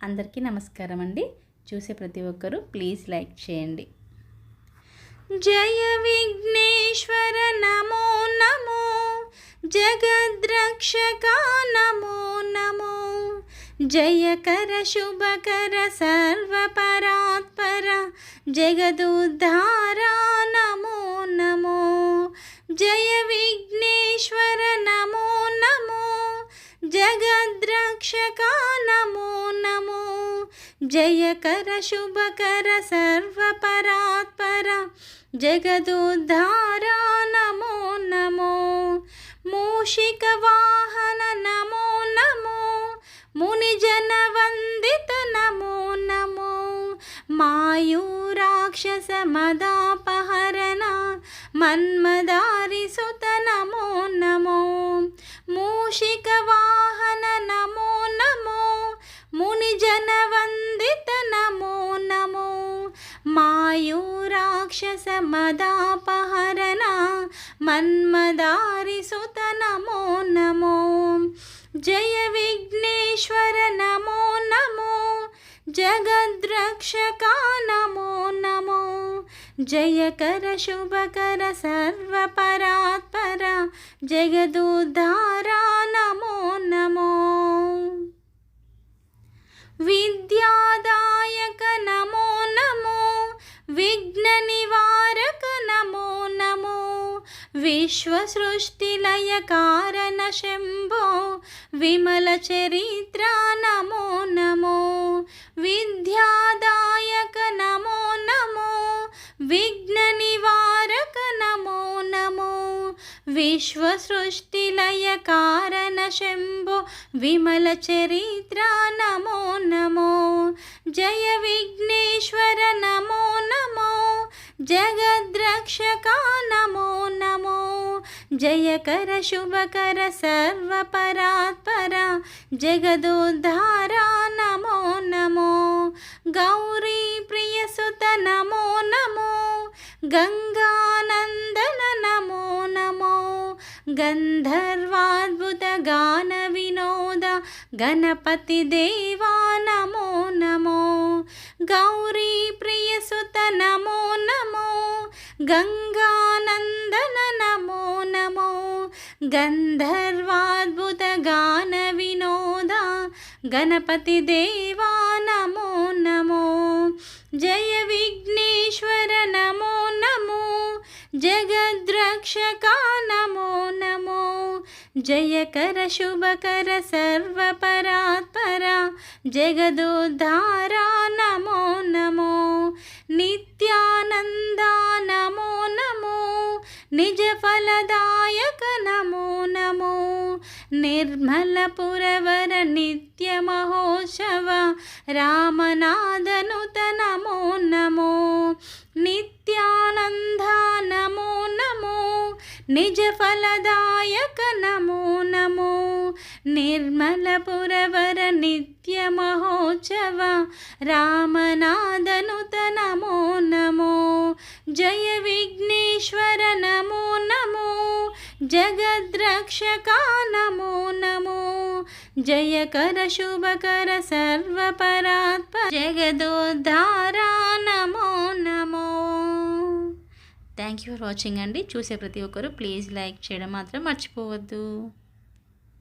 అందరికీ నమస్కారం అండి. చూసే ప్రతి ఒక్కరూ ప్లీజ్ లైక్ చేయండి. జయ విఘ్నేశ్వర నమో నమో జగద్రక్షక నమో నమో జయకర శుభకర సర్వపరాత్పర జగదుద్ధార నమో నమో జయ విఘ్నేశ్వర నమో నమో జగద్రక్షక నమో नमो। जयकर शुभकर सर्वपरात्परा जगदुद्धार नमो नमो। मूषिकवाहन नमो नमो। मुनिजनवन्दित नमो नमो। मन्मदारी सुत नमो नमो। मूषिकवा ರಾಕ್ಷಸಮದಾಪಹರಣ ಮನ್ಮದಾರಿಸುತ ನಮೋ ನಮೋ ಜಯ ವಿಘ್ನೇಶ್ವರ ನಮೋ ನಮೋ ಜಗದ್ರಕ್ಷಕ ನಮೋ ನಮೋ ಜಯಕರ ಶುಭಕರ ಸರ್ವಪರಾತ್ಪರ ಜಗದುದ್ಧಾರ ನಮೋ ನಮೋ విఘ్న నివారక నమో నమో. విశ్వసృష్టిలయ కారణ శంభో. విమల చరిత్ర నమో నమో. విద్యాదాయక నమో నమో. విమల చరిత్ర నమో నమో. జయ విఘ్నేశ్వర నమో నమో. జగద్రక్షక నమో నమో. జయకర శుభకర సర్వపరాత్పర. జగదోద్ధార నమో నమో. గౌరీ ప్రియసుత నమో నమో. గంగా గంధర్వాద్భుత గాన వినోద గణపతి దేవా నమో నమో. గౌరీ ప్రియసుత నమో నమో. గంగానందన నమో నమో. గంధర్వాద్భుత గాన వినోద గణపతి దేవా నమో నమో. జయ విఘ్నేశ్వర నమో నమో. జగద్రక్షక నమో जयकर शुभकर सर्वपरात्परा जगदोद्धारा नमो नमो। नित्यानन्दा नमो नमो। निजफलदायक नमो नमो। निर्मलपुरवर नित्यमहोशव रामनादनुत नमो नमो। निजफलदायक नमो नमो। निर्मलपुरवर नित्यमहोत्सव रामनादनुत नमो नमो। जय विघ्नेश्वर नमो नमो। जगद्रक्षका नमो नमो। जय कर शुभ कर सर्वपरात्म जगदोद्धारा Namo Namo. Thank you for watching అండి. చూసే ప్రతి ఒక్కరు ప్లీజ్ లైక్ చేయడం మాత్రం మర్చిపోవద్దు.